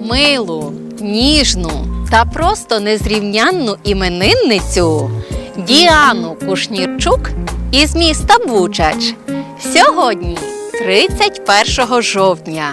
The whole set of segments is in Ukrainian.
Милу, ніжну та просто незрівнянну іменинницю Діану Кушнірчук із міста Бучач. Сьогодні, 31 жовтня,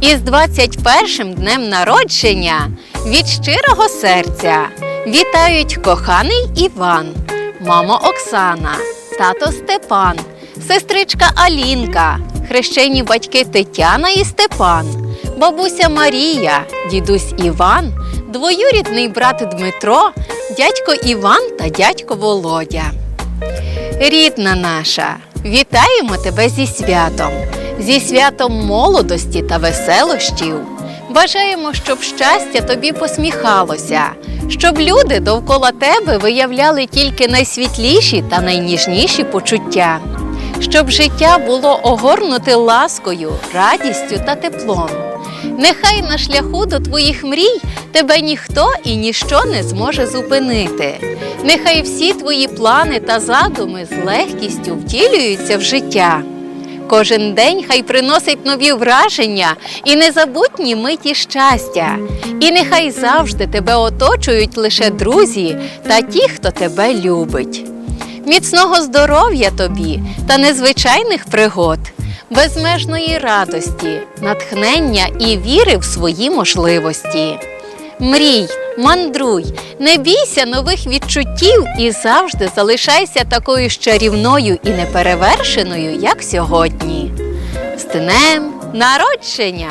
із 21 днем народження від щирого серця вітають коханий Іван, мама Оксана, тато Степан, сестричка Алінка, хрещені батьки Тетяна і Степан, бабуся Марія, дідусь Іван, двоюрідний брат Дмитро, дядько Іван та дядько Володя. Рідна наша, вітаємо тебе зі святом, зі святом молодості та веселощів. Бажаємо, щоб щастя тобі посміхалося, щоб люди довкола тебе виявляли тільки найсвітліші та найніжніші почуття, щоб життя було огорнуте ласкою, радістю та теплом. Нехай на шляху до твоїх мрій тебе ніхто і ніщо не зможе зупинити. Нехай всі твої плани та задуми з легкістю втілюються в життя. Кожен день хай приносить нові враження і незабутні миті щастя. І нехай завжди тебе оточують лише друзі та ті, хто тебе любить. Міцного здоров'я тобі та незвичайних пригод, безмежної радості, натхнення і віри в свої можливості. Мрій, мандруй, не бійся нових відчуттів і завжди залишайся такою ж чарівною і неперевершеною, як сьогодні. З днем народження!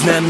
З днем